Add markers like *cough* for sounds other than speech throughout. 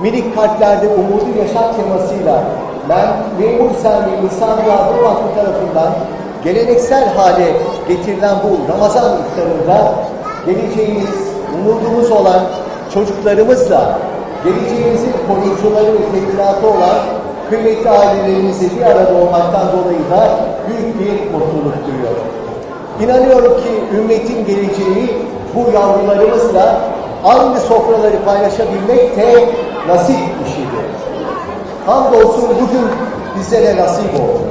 Minik kalplerde umudu yaşat temasıyla ben Memur Sami İnsan Yardım Vakfı tarafından geleneksel hale getirilen bu Ramazan iftarında geleceğimiz, umudumuz olan çocuklarımızla geleceğimizin koruyucuları ve teminatı olan kıymetli ailelerimizle bir arada olmaktan dolayı da büyük bir mutluluk duyuyorum. İnanıyorum ki ümmetin geleceği bu yavrularımızla aynı sofraları paylaşabilmek de nasip işidir. Hamdolsun bugün bizlere nasip oldu.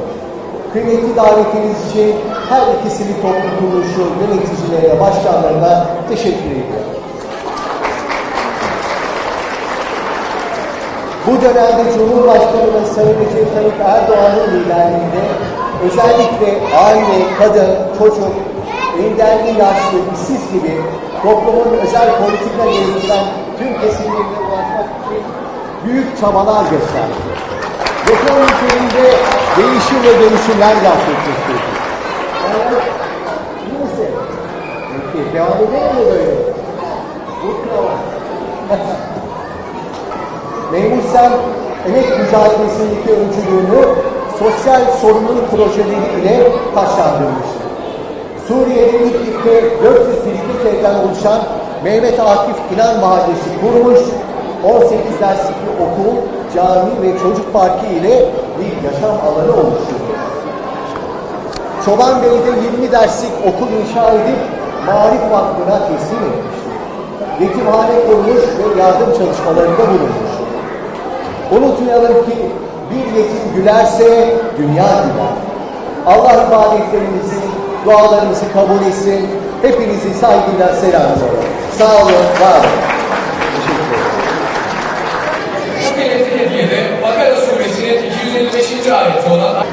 Kıymetli davetiniz için her iki sivil toplum kuruluşu yöneticilerine, başkanlarına teşekkür ediyorum. Bu dönemde Cumhurbaşkanımız Sayın Recep Tayyip Erdoğan'ın liderliğinde özellikle aile, kadın, çocuk, engelli, yaşlı, işsiz gibi toplumun özel politika gerektiren tüm kesimlerine ulaşmak için büyük çabalar gösterdi. Reform ülkelerinde değişim ve dönüşümler gerçekleştirdi. Yani, iyi? Peki, devam edelim mi böyle? Bu *laughs* kravat. Memur Sen emek mücadelesindeki öncülüğünü sosyal sorumluluk projeleri ile taşlandırmıştır. Suriye'de ilk ilke 400 birlikte evden oluşan Mehmet Akif İnan Mahallesi kurmuş, 18 derslik bir okul, cami ve çocuk parkı ile bir yaşam alanı oluşturdu. Çoban Bey'de 20 derslik okul inşa edip Marif Vakfı'na teslim etmiştir. Yetimhane kurmuş ve yardım çalışmalarında bulunmuş. Unutmayalım ki bir yetim gülerse dünya güler. Allah ibadetlerimizi, dualarımızı kabul etsin. Hepinizi saygıyla selamlıyorum. Sağ olun, var olun. Teşekkür ederim. Şu Bakara suresinin 255. ayeti olan